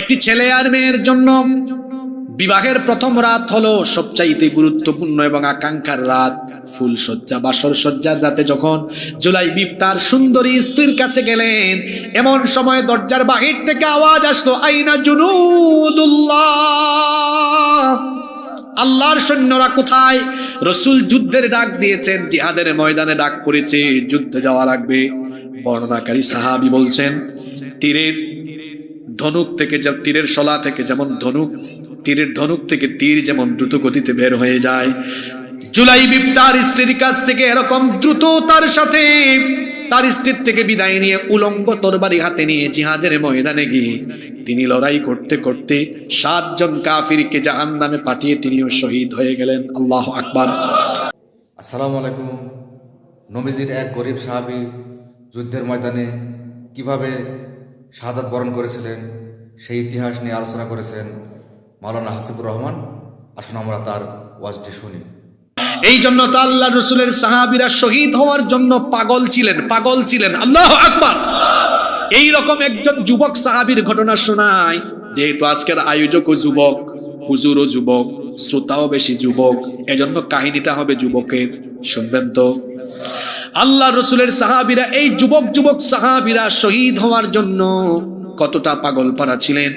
একটি ছেলে আর মেয়ের জন্য বিবাহের প্রথম রাত হলো সবচাইতে গুরুত্বপূর্ণ এবং আকাঙ্ক্ষার রাত। ফুল সজ্জা বাসর সজ্জার রাতে যখন জুলাই বিপ তার সুন্দরী স্ত্রীর কাছে গেলেন, এমন সময় দরজার বাহির থেকে আওয়াজ আসলো, আইনা জুনুদুল্লাহ, আল্লাহর সৈন্যরা কোথায়? রসুল যুদ্ধের ডাক দিয়েছেন, জিহাদের ময়দানে ডাক করেছে, যুদ্ধে যাওয়া লাগবে। বর্ণনাকারী সাহাবি বলছেন, তীরের ধনুক থেকে যে তীরের শলা থেকে যেমন ধনুক, তীরের ধনুক থেকে তীর যেমন দ্রুত গতিতে বের হয়ে যায়। জুলাই বিপ্তার স্ত্রীর কাছ থেকে এরকম দ্রুত তার সাথে তার স্ত্রীর থেকে বিদায় নিয়ে উলঙ্গ তরবারি হাতে নিয়ে জিহাদের ময়দানে গিয়ে তিনি লড়াই করতে করতে সাতজন কাফিরকে জাহান নামে পাঠিয়ে তিনিও শহীদ হয়ে গেলেন। আল্লাহ আকবার। আসসালামু আলাইকুম। নবীজির এক গরিব সাহাবী যুদ্ধের ময়দানে কীভাবে শাহাদাত বরণ করেছিলেন, সেই ইতিহাস নিয়ে আলোচনা করেছেন মাওলানা হাসিবুর রহমান। আসুন আমরা তার ওয়াজটি শুনি। এই জন্য তো আল্লাহ রসুলের সাহাবিরা শহীদ হওয়ার জন্য পাগল ছিলেন পাগল ছিলেন। আল্লাহ আকবার! এই রকম একজন যুবক সাহাবীর ঘটনা শোনায় যেহেতু আজকের আয়োজকও যুবক, হুজুরও যুবক, শ্রোতাও বেশি যুবক, এজন্য কাহিনীটা হবে যুবকের। শুনবেন তো? আল্লাহ রসুলের সাহাবিরা, এই যুবক যুবক সাহাবিরা শহীদ হওয়ার জন্য কতটা পাগল পারা ছিলেন।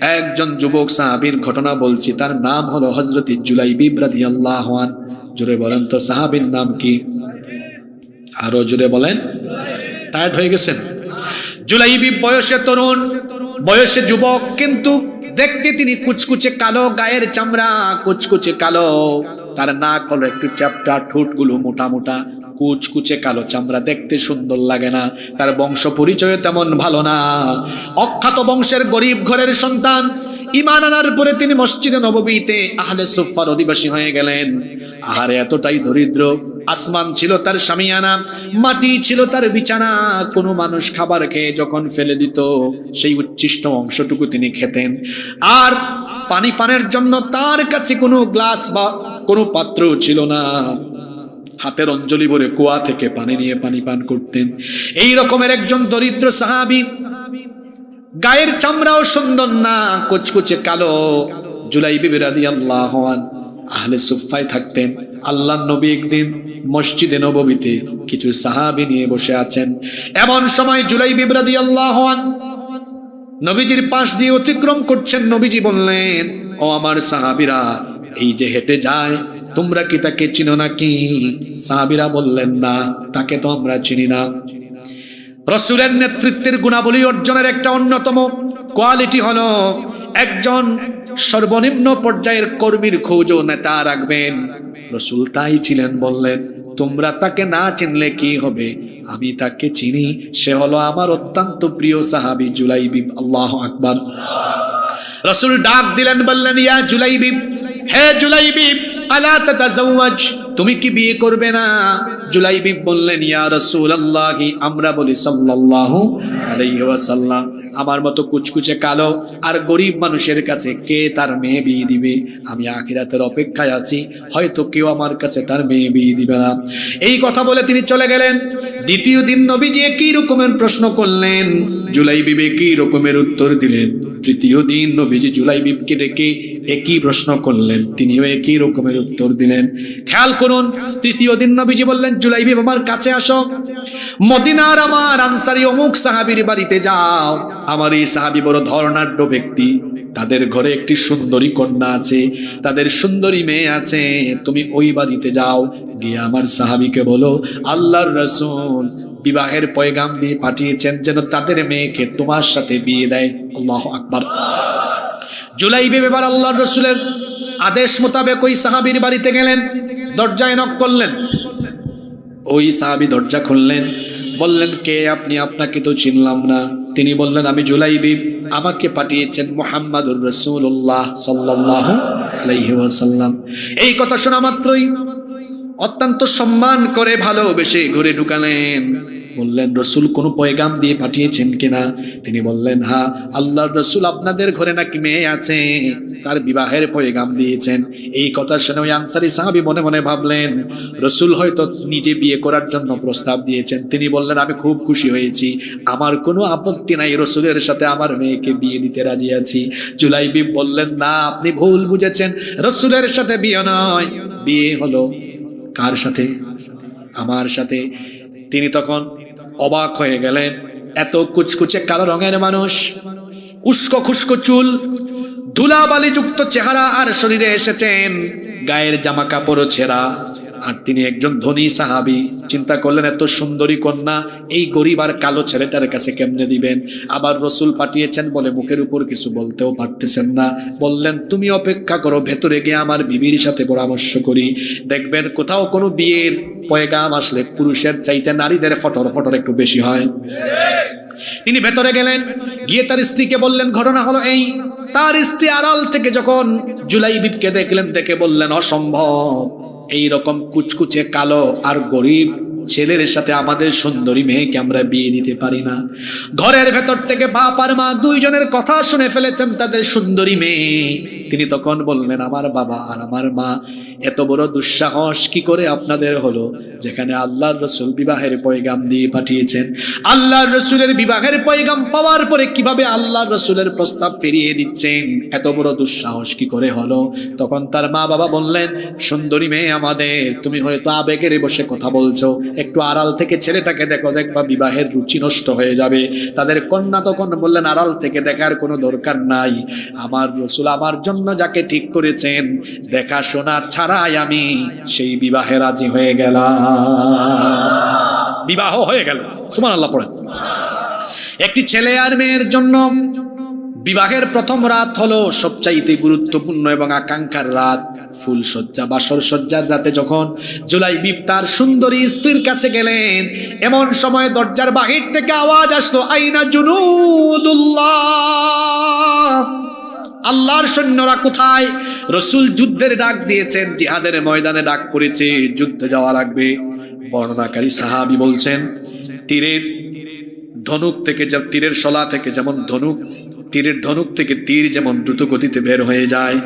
একজন যুবক সাহাবীর ঘটনা বলছি, তার নাম হলো হজরত জুলাইবি রাদিয়াল্লাহু আন জোরে বলেন তো, সাহাবীর নাম কি? আরও জোরে বলেন। টায়ার্ড হয়ে গেছেন? জুলাইবি বয়সে তরুণ, বয়সে যুবক, কিন্তু দেখতে তিনি কুচকুচে কালো, গায়ের চামড়া কুচকুচে কালো। তার নাক হলো একটু চ্যাপটা, ঠোঁটগুলো মোটা মোটা। কুচকুচে কালো চামড়া দেখতে সুন্দর লাগে না। তার বংশ পরিচয় তেমন ভালো না। অখ্যাত বংশের গরিব ঘরের সন্তান ইমান আনার পরে তিনি মসজিদে নববীতে আহলে সুফার অধিবাসী হয়ে গেলেন। আহারে এতটাই দরিদ্র, আসমান ছিল তার স্বামীয়ানা মাটি ছিল তার বিছানা, কোনো মানুষ খাবার খেয়ে যখন ফেলে দিত, সেই উচ্ছিষ্ট অংশটুকু তিনি খেতেন। আর পানি পানের জন্য তার কাছে কোনো গ্লাস বা কোনো পাত্র ছিল না। হাতের অঞ্জলি ভরে কুয়া থেকে পানি নিয়ে পানি পান করতেন। এই রকমের একজন দরিদ্র সাহাবী, গায়ের চামড়াও সুন্দর না, কুচকুচে কালো। জুলাই বিবি রাদিয়াল্লাহু আন, আহলে সুফায় থাকতেন। আল্লাহ নবী একদিন মসজিদে নববীতে কিছু সাহাবী নিয়ে বসে আছেন। এমন সময় জুলাই বিবি রাদিয়াল্লাহু আন, নবীজির পাশ দিয়ে অতিক্রম করছেন। নবীজি বললেন, ও আমার সাহাবীরা, এই যে হেঁটে যায় তোমরা কি তাকে চিনো নাকি? সাহাবিরা বললেন, না, তাকে তো আমরা চিনি না। রসুলের নেতৃত্বের গুণাবলী অর্জনের একটা অন্যতম কোয়ালিটি হলো একজন সর্বনিম্ন পর্যায়ের কর্মীর খোঁজ নেতা রাখবেন। রসুল তাই ছিলেন, বললেন, তোমরা তাকে না চিনলে কি হবে? আমি তাকে চিনি, সে হলো আমার অত্যন্ত প্রিয় সাহাবি জুলাইবিব আল্লাহ আকবার। রসুল ডাক দিলেন, বললেন, ইয়া জুলাই জুলাইবিব হে জুলাইবিব আলা তাতাজাওয়াজ তুমি কি বিয়ে করবে না? জুলাইবিব বললেন, ইয়া রাসূলুল্লাহি আমরা বলি, সাল্লাল্লাহু আলাইহি ওয়াসাল্লাম আমার মতো কুচকুচে কালো আর গরিব মানুষের কাছে কে তার মেয়ে বিয়ে দিবে? আমি আখিরাতের অপেক্ষায় আছি, হয়তো কেউ আমার কাছে তার মেয়ে বিয়ে দিবে না। এই কথা বলে তিনি চলে গেলেন। দ্বিতীয় দিন নবীজি একই রকমের প্রশ্ন করলেন জুলাইবিবে কি রকমের উত্তর দিলেন। তৃতীয় দিন নবীজি জুলাইবিবকে ডেকে একই প্রশ্ন করলেন, তিনিও একই রকমের উত্তর দিলেন। খেয়াল করুন, তৃতীয় দিন নবীজি বললেন জুলাইবিব আমার কাছে আসো। মদিনার আমার আনসারি অমুক সাহাবীর বাড়িতে যাও। আমার এই সাহাবি বড় ধর্ণাঢ্য ব্যক্তি। তাদের ঘরে একটি সুন্দরী কন্যা আছে। তাদের সুন্দরী মেয়ে আছে। তুমি ওই বাড়িতে যাও। গিয়ে আমার সাহাবিকে বলো, আল্লাহর রসুল বিবাহের পয়গাম দিয়ে পাঠিয়েছেন যেন তাদের মেয়েকে তোমার সাথে বিয়ে দেয়। আল্লাহ আকবার। জুলাই এবার আল্লাহ রসুলের আদেশ মোতাবেক ওই সাহাবির বাড়িতে গেলেন। দরজায় নক করলেন। ওই সাহাবি দরজা খুললেন। বললেন, কে আপনি? আপনাকে তো চিনলাম না। তিনি বললেন, আমি জুলাইবি। আমাকে পাঠিয়েছেন মোহাম্মদুর রসুল্লাহ সাল্লাহ আলাইহাসাল্লাম এই কথা শোনা মাত্রই অত্যন্ত সম্মান করে ভালোবেসে ঘুরে ঢুকালেন। বললেন, রসুল কোনো পয়গাম দিয়ে পাঠিয়েছেন কিনা? তিনি বললেন হ্যাঁ আল্লাহর রসুল আপনাদের ঘরে নাকি মেয়ে আছে। তার বিবাহের পয়গাম দিয়েছেন। এই কথা শুনে ওই আনসারি সাহাবি মনে মনে ভাবলেন, রসুল হয়তো নিজে বিয়ে করার জন্য প্রস্তাব দিয়েছেন। তিনি বললেন, আমি খুব খুশি হয়েছি। আমার কোনো আপত্তি নাই, রসুলের সাথে আমার মেয়েকে বিয়ে দিতে রাজি আছি। জুলাইবি বললেন, না, আপনি ভুল বুঝেছেন। রসুলের সাথে বিয়ে নয়। বিয়ে হলো কার সাথে? আমার সাথে। তিনি তখন অবাক হয়ে গেলেন। এত কুচকুচে কালো রঙের মানুষ, উস্কো খুস্কো চুল ধুলাবালি যুক্ত চেহারা আর শরীরে এসেছেন। গায়ের জামা কাপড় ছেঁড়া। আর তিনি একজন ধনী সাহাবি। চিন্তা করলেন, এত সুন্দরী কন্যা, এই গরিব আর কালো ছেলেটার কাছে কেমনে দিবেন? আবার রসুল পাঠিয়েছেন বলে মুখের উপর কিছু বলতেও পারতেছেন না। বললেন, তুমি অপেক্ষা করো, ভেতরে গিয়ে আমার বিবির সাথে পরামর্শ করি। দেখবেন, কোথাও কোনো বিয়ের পয়গাম আসলে পুরুষের চাইতে নারীদের ফটর ফটর একটু বেশি হয়। তিনি ভেতরে গেলেন, গিয়ে তার স্ত্রীকে বললেন, ঘটনা হলো এই, তার স্ত্রী আড়াল থেকে যখন জুলাই বিপকে দেখলেন, দেখে বললেন, অসম্ভব এই রকম কুচকুচে কালো আর গরিব ছেলের সাথে আমাদের সুন্দরী মেয়েকে আমরা বিয়ে দিতে পারি না। ঘরের ভেতর থেকে বাপ আর মা দুইজনের কথা শুনে ফেলেছেন তাদের সুন্দরী মেয়ে। তিনি তখন বললেন, আমার বাবা আর আমার মা, এত বড় দুঃসাহস কি করে আপনাদের হলো? যেখানে আল্লাহর রসুল বিবাহের পয়গাম দিয়ে পাঠিয়েছেন। আল্লাহর রসুলের বিবাহের পয়গাম পাওয়ার পরে কীভাবে আল্লাহর রসুলের প্রস্তাব ফিরিয়ে দিচ্ছেন? এত বড় দুঃসাহস কি করে হলো? তখন তার মা বাবা বললেন, সুন্দরী মেয়ে আমাদের, তুমি হয়তো আবেগের বসে কথা বলছো। একটু আড়াল থেকে ছেলেটাকে দেখো, দেখবা বিবাহের রুচি নষ্ট হয়ে যাবে। তাদের কন্যা তখন বললেন, আড়াল থেকে দেখার কোনো দরকার নাই। আমার রসুল আমার জন্য যাকে ঠিক করেছেন, দেখাশোনা ছাড়াই আমি সেই বিবাহে রাজি হয়ে গেলাম। বিবাহ হয়ে গেল। সুমান আল্লাহ পড়েন। একটি ছেলে আর মেয়ের জন্য বিবাহের প্রথম রাত হলো সবচাইতে গুরুত্বপূর্ণ এবং আকাঙ্ক্ষার রাত। ফুল সজ্জা বাসর সজ্জার রাতে যখন জুলাই বিপ তার সুন্দরী স্ত্রীর কাছে গেলেন, এমন সময় দরজার বাহির থেকে আওয়াজ আসলো, আইনা জুনুদুল্লাহ? আল্লাহর সৈন্যরা কোথায়? রসুল যুদ্ধের ডাক দিয়েছেন, জিহাদের ময়দানে ডাক করেছে, যুদ্ধে যাওয়া লাগবে। বর্ণনাকারী সাহাবি বলছেন, তীরের ধনুক থেকে তীরের শলা থেকে যেমন ধনুক, তীরের ধনুক থেকে তীর যেমন দ্রুত গতিতে বের হয়ে যায়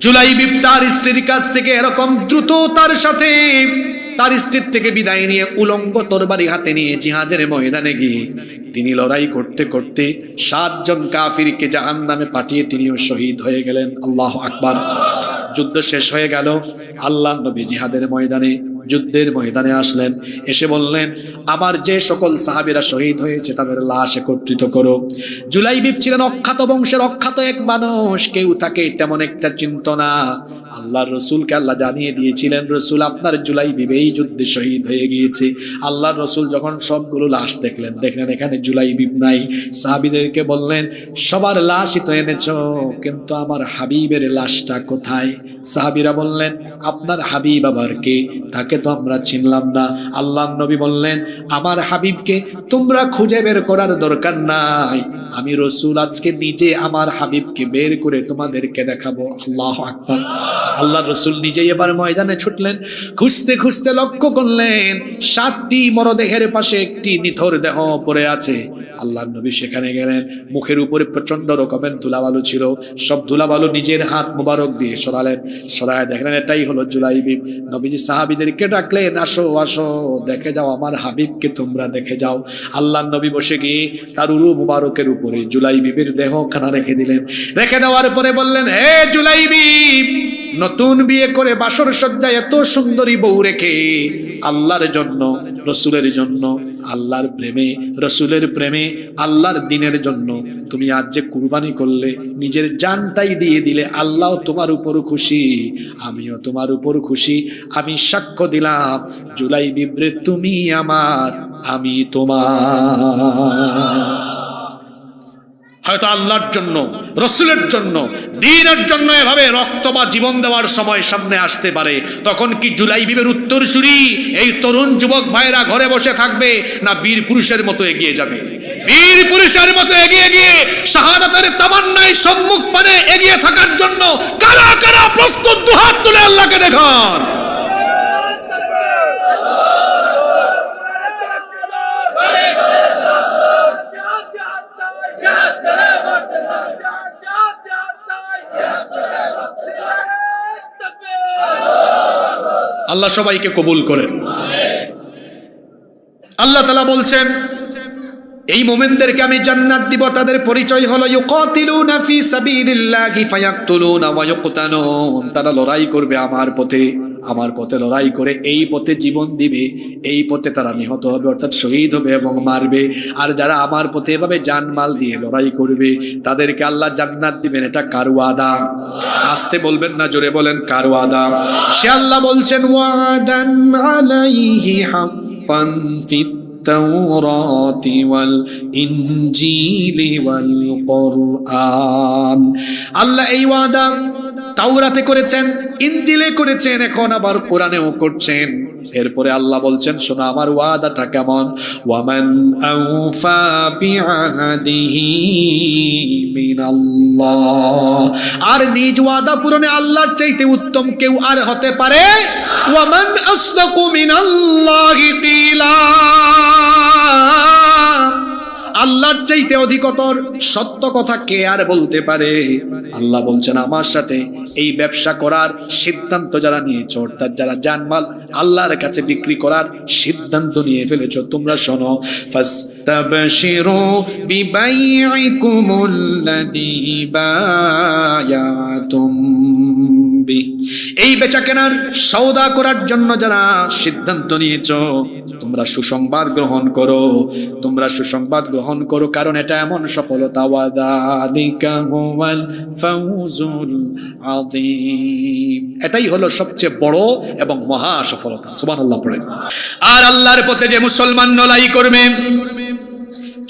জুলাই বিপ্তার স্ত্রীর কাছ থেকে এরকম দ্রুত তার সাথে তার স্ত্রীর থেকে বিদায় নিয়ে উলঙ্গ তরবারি হাতে নিয়ে জিহাদের ময়দানে গিয়ে তিনি লড়াই করতে করতে সাতজন কাফিরকে জাহান নামে পাঠিয়ে তিনিও শহীদ হয়ে গেলেন। আল্লাহ আকবার। যুদ্ধ শেষ হয়ে গেল। আল্লাহ নবী জিহাদের ময়দানে, যুদ্ধের ময়দানে আসলেন। এসে বললেন, আমার যে সকল সাহাবিরা শহীদ হয়েছে, তাদের লাশ একত্রিত করো। জুলাইবিব ছিলেন অখ্যাত বংশের অখ্যাত এক মানুষ, কেউ তাকে তেমন একটা চিন্ত না। আল্লাহর রসুলকে আল্লাহ জানিয়ে দিয়েছিলেন, রসুল, আপনার জুলাই বিবেই যুদ্ধে শহীদ হয়ে গিয়েছে। আল্লাহর রসুল যখন সবগুলো লাশ দেখলেন দেখলেন এখানে জুলাই বিব নাই। সাহাবিদেরকে বললেন, সবার লাশই তো এনেছ, কিন্তু আমার হাবিবের লাশটা কোথায়? সাহাবিরা বললেন, আপনার হাবিব আবার কে? তাকে তো আমরা চিনলাম না। আল্লাহ নবী বললেন, আমার হাবিবকে তোমরা খুঁজে বের করার দরকার নাই। আমি রসুল, আজকে নিজে আমার হাবিবকে বের করে তোমাদেরকে দেখাবো। আল্লাহ আকবর। আল্লাহ রসুল নিজেই এবার ময়দানে ছুটলেন, খুঁজতে খুঁজতে লক্ষ্য করলেন, সাতটি মরদেহের পাশে একটি নিথর দেহ পড়ে আছে। আল্লাহ নবী সেখানে গেলেন, মুখের উপরে প্রচণ্ড রকমের ধুলাবালু ছিল। সব ধুলাবালু নিজের হাত মুবারক দিয়ে সরালেন। সরায় দেখলেন এটাই হলো জুলাইবিব নবীজি সাহাবিদেরকে ডাকলেন, আসো আসো, দেখে যাও আমার হাবিবকে, তোমরা দেখে যাও। আল্লাহ নবী বসে গিয়ে তার উরু মুবারকের উপরে জুলাইবিবের দেহ খানা রেখে দিলেন। রেখে দেওয়ার পরে বললেন, হে জুলাইবিব নতুন বিয়ে করে বাসর সজ্জায় এত সুন্দরী বউ রেখে আল্লাহর জন্য রসুলের জন্য, আল্লাহর প্রেমে, রসুলের প্রেমে, আল্লাহর দিনের জন্য। তুমি আজ যে কুরবানি করলে, নিজের জানটাই দিয়ে দিলে, আল্লাহ তোমার উপর খুশি, আমিও তোমার উপর খুশি, আমি সাক্ষ্য দিলাম জুলাই বিব্রে তুমি আমার, আমি তোমার। হয়তো আল্লাহর জন্য, রসুলের জন্য, দিনের জন্য এভাবে রক্ত বা জীবন দেওয়ার সময় সামনে আসতে পারে। তখন কি জুলাই বিবের উত্তরসূরি এই তরুণ যুবক ভাইরা ঘরে বসে থাকবে না বীর পুরুষের মতো এগিয়ে যাবে? বীর পুরুষের মতো এগিয়ে গিয়ে শাহাদাতের তামান্নায় সম্মুখ পানে এগিয়ে থাকার জন্য কারা কারা প্রস্তুত দুহাত তুলে আল্লাহকে দেখান। আল্লাহ সবাইকে কবুল করেন। আল্লাহ তালা বলছেন, এই মোমেনদেরকে আমি জান্নাত দিব, তাদের পরিচয় হলো, ইউকাতিলুনা ফি সাবিলিল্লাহি ফায়াকতুলুনা ওয়া ইউকতানুন। তারা লড়াই করবে আমার পথে। আমার পথে লড়াই করে এই পথে জীবন দিবে এই পথে তারা নিহত হবে অর্থাৎ শহীদ হবে এবং মারবে আর যারা আমার পথে এভাবে জানমাল দিয়ে লড়াই করবে তাদেরকে আল্লাহ জান্নাত দিবেন এটা কার ওয়াদা আসতে বলবেন না জোরে বলেন কার ওয়াদা সে আল্লাহ বলছেন ওয়াদান আলাইহি হাক্কান ফিত التوراة والإنجيل والقرآن আল্লাহ এই ওয়াদা তাওরাতে করেছেন ইঞ্জিলে করেছেন, এখন আবার কোরআনেও করছেন। এরপরে আল্লাহ বলছেন, শোনো, আমার ওয়াদাটা কেমন? ওয়ামান আউফা বিআহদিহি মিনাল্লাহ। আর নিজ ওয়াদা পূরণে আল্লাহর চাইতে উত্তম কেউ আর হতে পারে? ওয়ামান আসদাকু মিনাল্লাহি কিলা। আল্লাহর চাইতে অধিকতর সত্য কথা কে আর বলতে পারে আল্লাহ বলছেন, আমার সাথে এই ব্যবসা করার সিদ্ধান্ত যারা নিয়েছ, অর্থাৎ যারা জানমাল আল্লাহর কাছে বিক্রি করার সিদ্ধান্ত নিয়ে ফেলেছ, তোমরা শোনো বিহ। এই বেচা কেনার সৌদা করার জন্য যারা সিদ্ধান্ত নিয়েছ, তোমরা সুসংবাদ গ্রহণ করো। তোমরা সুসংবাদ গ্রহণ করো কারণ এটা এমন সফলতা। এটাই হলো সবচেয়ে বড় এবং মহা সফলতা। সুবহানাল্লাহ পড়ে। আর আল্লাহর পথে যে মুসলমান নলাই করবে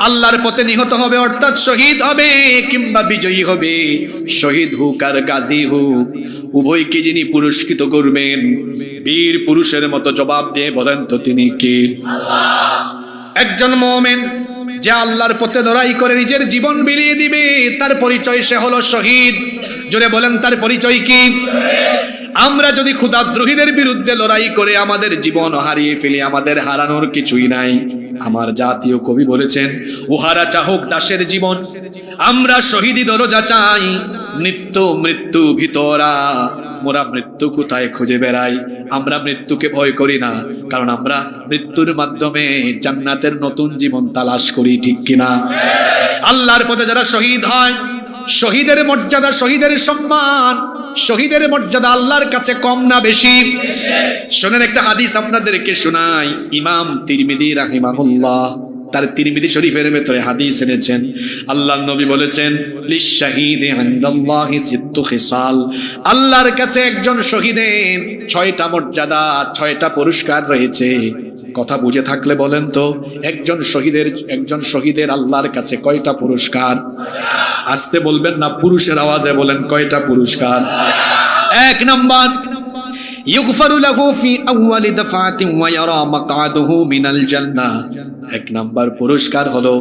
আল্লাহর পথে নিহত হবে, অর্থাৎ শহীদ হবে কিংবা বিজয়ী হবে। শহীদ হোক আর গাজী হোক উভয়কে যিনি পুরস্কৃত করবেন, বীর পুরুষের মতো জবাব দিয়ে বলেন তো তিনি কে? একজন মোমেন, যে আল্লাহর পথে লড়াই করে নিজের জীবন বিলিয়ে দিবে, তার পরিচয় সে হলো শহীদ। জোরে বলেন, তার পরিচয় কি? আমরা যদি ক্ষুদাদ্রোহীদের বিরুদ্ধে লড়াই করে আমাদের জীবন হারিয়ে ফেলি, আমাদের হারানোর কিছুই নাই। আমার জাতীয় কবি বলেছেন, উহারা চাহক দাসের জীবন, আমরা শহীদি দরজা চাই, নিত্য মৃত্যু ভিতরা, মোরা মৃত্যু কোথায় খুঁজে বেড়াই, আমরা মৃত্যুকে ভয় করি না, কারণ আমরা মৃত্যুর মাধ্যমে জান্নাতের নতুন জীবন তালাশ করি, ঠিক কিনা? আল্লাহর পথে যারা শহীদ হয় শহীদের মর্যাদা, শহীদের সম্মান, শহীদের মর্যাদা আল্লাহর কাছে কম না বেশি? শোনেন, একটা হাদিস আপনাদেরকে শোনাই। ইমাম তিরমিদি রাহিমাহুল্লাহ তার তিরমিদি শরীফের ভেতরে হাদিস এনেছেন। আল্লাহ নবী বলেছেন আল্লাহর কাছে একজন শহীদের ছয়টা মর্যাদা, ছয়টা পুরস্কার রয়েছে। কথা বুঝে থাকলে বলেন তো, একজন শহীদের একজন শহীদের আল্লাহর কাছে কয়টা পুরস্কার? আসতে বলবেন না, পুরুষের আওয়াজে বলেন কয়টা পুরস্কার? এক নম্বর এক নাম্বার পুরস্কার হলো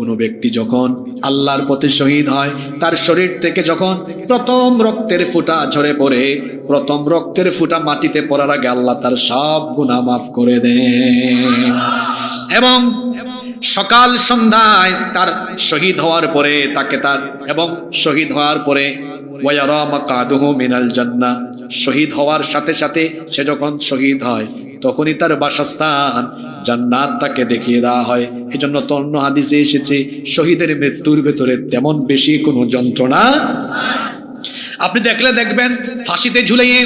কোনো ব্যক্তি যখন আল্লাহর পথে শহীদ হয়, তার শরীর থেকে যখন প্রথম রক্তের ফুটা ঝরে পড়ে, প্রথম রক্তের ফুটা মাটিতে পড়ার আগে আল্লাহ তার সব গুনাহ মাফ করে দেন। এবং সকাল সন্ধ্যায় তার শহীদ হওয়ার পরে তাকে তার এবং শহীদ হওয়ার পরে মিনাল জান্নাহ, শহীদ হওয়ার সাথে সাথে সে যখন শহীদ হয়, তখনই তার বাসস্থান জান্নাত তাকে দেখিয়ে দেওয়া হয়। এজন্য তন্ন হাদিসে এসেছে, শহীদের মৃত্যুর ভেতরে তেমন বেশি কোনো যন্ত্রণা আপনি দেখলে দেখবেন ফাঁসিতে ঝুলিয়ে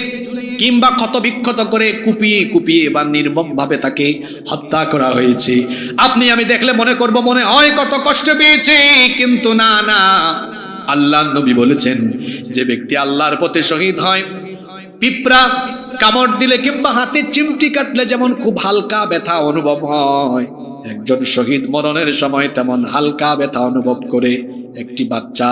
কিংবা ক্ষত বিক্ষত করে কুপিয়ে কুপিয়ে বা নির্মম ভাবে তাকে হত্যা করা হয়েছে। আপনি আমি দেখলে মনে করব মনে হয় কত কষ্ট পেয়েছে, কিন্তু না না। আল্লাহ নবী বলেছেন, যে ব্যক্তি আল্লাহর পথে শহীদ হয় পিঁপড়া কামড় দিলে কিংবা হাতে চিমটি কাটলে যেমন খুব হালকা ব্যথা অনুভব হয়। একজন শহীদ মরণের সময় তেমন হালকা ব্যথা অনুভব করে একটি বাচ্চা।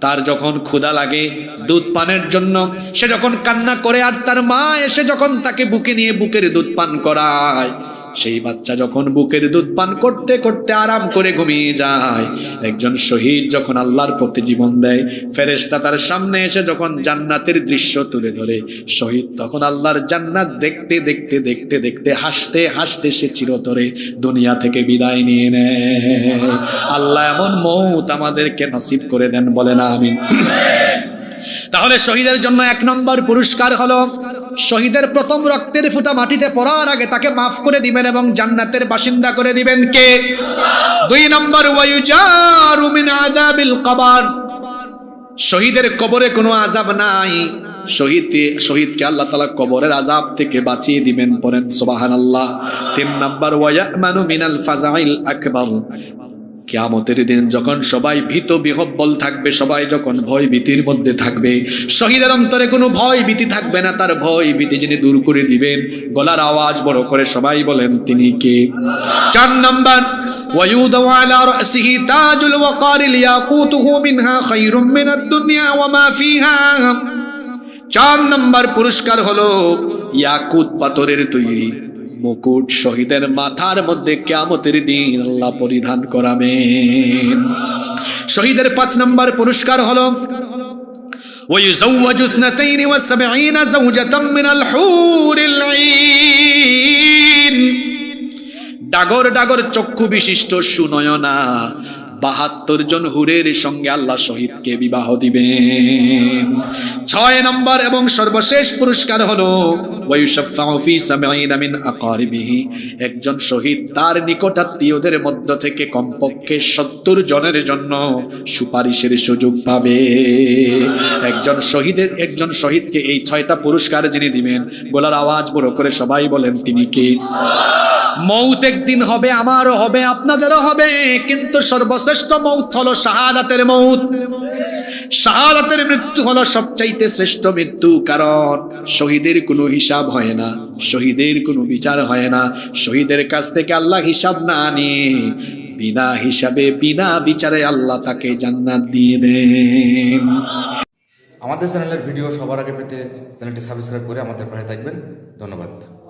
তার যখন ক্ষুধা লাগে, দুধ পানের জন্য সে যখন কান্না করে আর তার মা এসে যখন তাকে বুকে নিয়ে বুকের দুধ পান করায় সেই বাচ্চা যখন বুকের দুধ পান করতে করতে আরাম করে ঘুমিয়ে যায়। একজন শহীদ যখন আল্লাহর প্রতি জীবন দেয়, ফেরেশতা তার সামনে এসে যখন জান্নাতের দৃশ্য তুলে ধরে। শহীদ তখন আল্লাহর জান্নাত দেখতে দেখতে দেখতে দেখতে হাসতে হাসতে সে চিরতরে দুনিয়া থেকে বিদায় নিয়ে নেয়। আল্লাহ এমন মৌত আমাদেরকে নসিব করে দেন বলে না আমি তাহলে শহীদের জন্য এক নম্বর পুরস্কার হলো শহীদের প্রথম রক্তের ফুটা মাটিতে পড়ার আগে তাকে মাফ করে দিবেন এবং জান্নাতের বাসিন্দা করে দিবেন কে? দুই নম্বর মিন শহীদের কবরে কোনো আজাব নাই। শহীদ শহীদকে আল্লাহ তালা কবরের থেকে বাঁচিয়ে দিবেন সোবাহান আল্লাহ তিন নম্বর, ওয়ায়ামানু মিনাল ফাজাইল কিয়ামতের দিন যখন সবাই ভীত বিহব্বল থাকবে সবাই যখন ভয় ভীতির মধ্যে থাকবে শহীদের অন্তরে কোনো ভয় ভীতি থাকবে না তার ভয় ভীতি যিনি দূর করে দিবেন গলার আওয়াজ বড় করে সবাই বলেন তিনি কে চার নম্বর ويوضع على رأسه تاج الوقار لياقوته منها خير من الدنيا وما فيها চার নম্বর পুরস্কার হলো ইয়াকুত পাথরের তৈরি মুকুট শহীদের মাথার মধ্যে কেয়ামতের দিন আল্লাহ পরিধান করাবেন শহীদের পাঁচ নম্বর পুরস্কার হলো ويزوج اثنتين وسبعين زوجة من الحور العين ডাগর ডাগর চক্ষু বিশিষ্ট সুনয়না বাহাত্তর জন হুরের সঙ্গে আল্লাহ শহীদকে বিবাহ দিবেন। ছয় নম্বর এবং সর্বশেষ পুরস্কার হলো একজন শহীদ তার নিকটাত্মীয়দের মধ্য থেকে কমপক্ষে সত্তর জনের জন্য সুপারিশের সুযোগ পাবে। একজন শহীদের, একজন শহীদকে এই ছয়টা পুরস্কার যিনি দিবেন, গোলার আওয়াজ বড় করে সবাই বলেন, তিনি কে? মৌত একদিন হবে, আমারও হবে, আপনাদেরও হবে, কিন্তু সর্বশ্রেষ্ঠ মৌত হলো শাহাদাতের মৌত। শাহাদাতের মৃত্যু হলো সবচাইতে শ্রেষ্ঠ মৃত্যু, কারণ শহীদের কোনো হিসাব হয় না, শহীদের কোনো বিচার হয় না, শহীদের কাছ থেকে আল্লাহ হিসাব না নিয়ে বিনা হিসাবে, বিনা বিচারে আল্লাহ তাকে জান্নাত দিয়ে দেন। আমাদের চ্যানেলের ভিডিও সবার আগে পেতে চ্যানেলটি সাবস্ক্রাইব করে আমাদের পাশে থাকবেন। ধন্যবাদ।